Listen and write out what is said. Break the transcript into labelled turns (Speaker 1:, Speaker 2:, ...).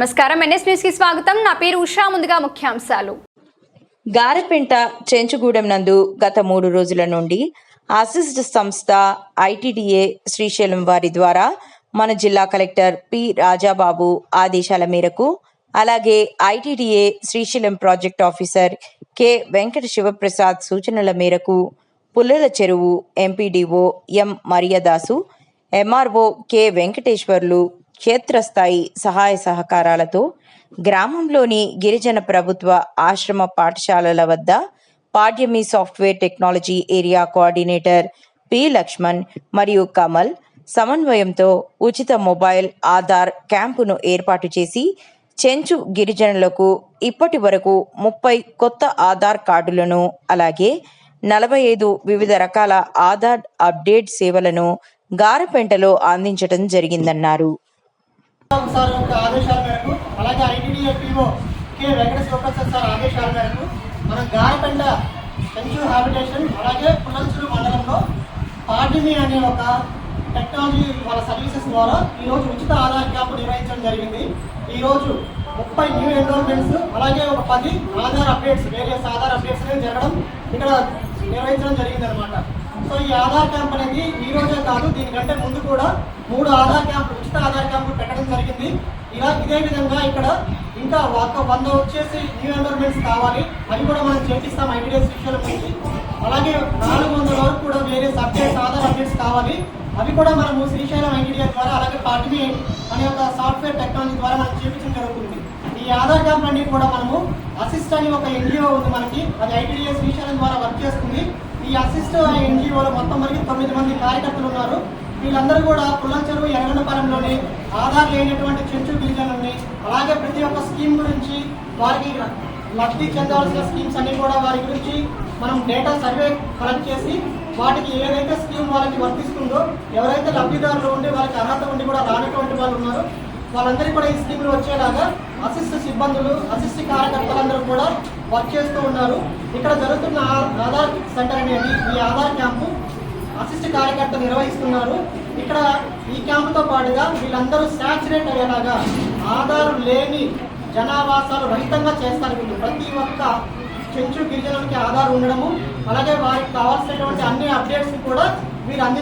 Speaker 1: నమస్కారం. ఎన్ఎస్ న్యూస్కి స్వాగతం. నా పేరు ఉషా. ముందుగా ముఖ్యాంశాలు.
Speaker 2: గారెపెంట చెంచుగూడెం నందు గత మూడు రోజుల నుండి అసిస్ట్ సంస్థ ఐటీడీఏ శ్రీశైలం వారి ద్వారా మన జిల్లా కలెక్టర్ పి రాజాబాబు ఆదేశాల మేరకు అలాగే ITDA Srisailam project officer K Venkata Sivaprasad సూచనల మేరకు Pullala Cheruvu MPDO M Mariyadasu MRO K Venkateswarlu క్షేత్రస్థాయి సహాయ సహకారాలతో గ్రామంలోని గిరిజన ప్రభుత్వ ఆశ్రమ పాఠశాలల వద్ద Padyami software technology area coordinator P Lakshman మరియు కమల్ సమన్వయంతో ఉచిత మొబైల్ ఆధార్ క్యాంపును ఏర్పాటు చేసి చెంచు గిరిజనులకు ఇప్పటి వరకు ముప్పై కొత్త ఆధార్ కార్డులను అలాగే నలభై ఐదు వివిధ రకాల ఆధార్ అప్డేట్ సేవలను గారపెంటలో అందించడం జరిగిందన్నారు.
Speaker 3: సార్ యొక్క ఆదేశాల మేరకు అలాగే ఐటీడీఏ కె వెంకట సార్ ఆదేశాల మేరకు మన గారపెండ సెంచు హ్యాబిటేషన్ అలాగే పులంచురు మండలంలో పార్టీని అనే ఒక టెక్నాలజీ వాళ్ళ సర్వీసెస్ ద్వారా ఈరోజు ఉచిత ఆధార్ క్యాంపు నిర్వహించడం జరిగింది. ఈరోజు ముప్పై న్యూ ఎన్రోల్మెంట్స్ అలాగే ఒక పది Aadhaar updates various Aadhaar updates అనేది జరగడం ఇక్కడ నిర్వహించడం జరిగింది అనమాట సో ఈ ఆధార్ క్యాంప్ అనేది ఈ రోజే కాదు దీనికంటే ముందు కూడా మూడు ఆధార్ క్యాంపులు ఉచిత ఆధార్ క్యాంపు పెట్టడం జరిగింది. ఇలా ఇదే విధంగా ఇక్కడ ఇంకా ఒక వంద వచ్చేసి న్యూ ఎన్రోల్మెంట్స్ కావాలి. అవి కూడా మనం చేపిస్తాం ఐటీడీఎస్ విషయాల నుంచి. అలాగే నాలుగు వందల వరకు కూడా వేరే సబ్జెక్ట్స్ ఆధార్ అప్డేట్స్ కావాలి. అవి కూడా మనము శ్రీశైలం ఐటీఆర్ ద్వారా అలాగే పార్టీ అనే ఒక సాఫ్ట్వేర్ టెక్నాలజీ ద్వారా మనం చేపించడం జరుగుతుంది. ఈ ఆధార్ క్యాంప్ అన్ని కూడా మనము అసిస్ట్ అని ఒక ఎన్జిఓ ఉంది మనకి. అది ఐటీడీఎస్ శ్రీశైలం ద్వారా వర్క్ చేస్తుంది. ఈ అసిస్ట్ ఎన్జిఓలో మొత్తం మనకి తొమ్మిది మంది కార్యకర్తలు ఉన్నారు. వీళ్ళందరూ కూడా పుల్లం చెరువు ఎర్రగొండపాలెంలోని ఆధార్ లేనటువంటి చెంచు గిరిజనుల్ని అలాగే ప్రతి ఒక్క స్కీమ్ గురించి వారికి లబ్ధి చెందాల్సిన స్కీమ్స్ అన్ని కూడా వారి గురించి మనం డేటా సర్వే కలెక్ట్ చేసి వాటికి ఏదైతే స్కీమ్ వాళ్ళకి వర్తిస్తుందో ఎవరైతే లబ్ధిదారులు ఉండి వాళ్ళకి అర్హత ఉండి కూడా రానటువంటి వాళ్ళు ఉన్నారో వాళ్ళందరికీ కూడా ఈ స్కీమ్లు వచ్చేలాగా అసిస్ట్ సిబ్బందులు అసిస్ట్ కార్యకర్తలందరూ కూడా వర్క్ చేస్తూ ఉన్నారు. ఇక్కడ జరుగుతున్న ఆధార్ సెంటర్ అనేది ఈ ఆధార్ క్యాంపు అసిస్ట్ కార్యకర్త నిర్వహిస్తున్నారు. ఇక్కడ ఈ క్యాంపుతో పాటుగా వీళ్ళందరూ శాచురేట్ అయ్యేలాగా ఆధారం లేని జనావాసాలు రహితంగా చేస్తారు వీళ్ళు. ప్రతి ఒక్క చెంచు గిరిజనులకి ఆధార్ ఉండడము అలాగే వారికి కావాల్సినటువంటి అన్ని అప్డేట్స్ కూడా వీరు అంది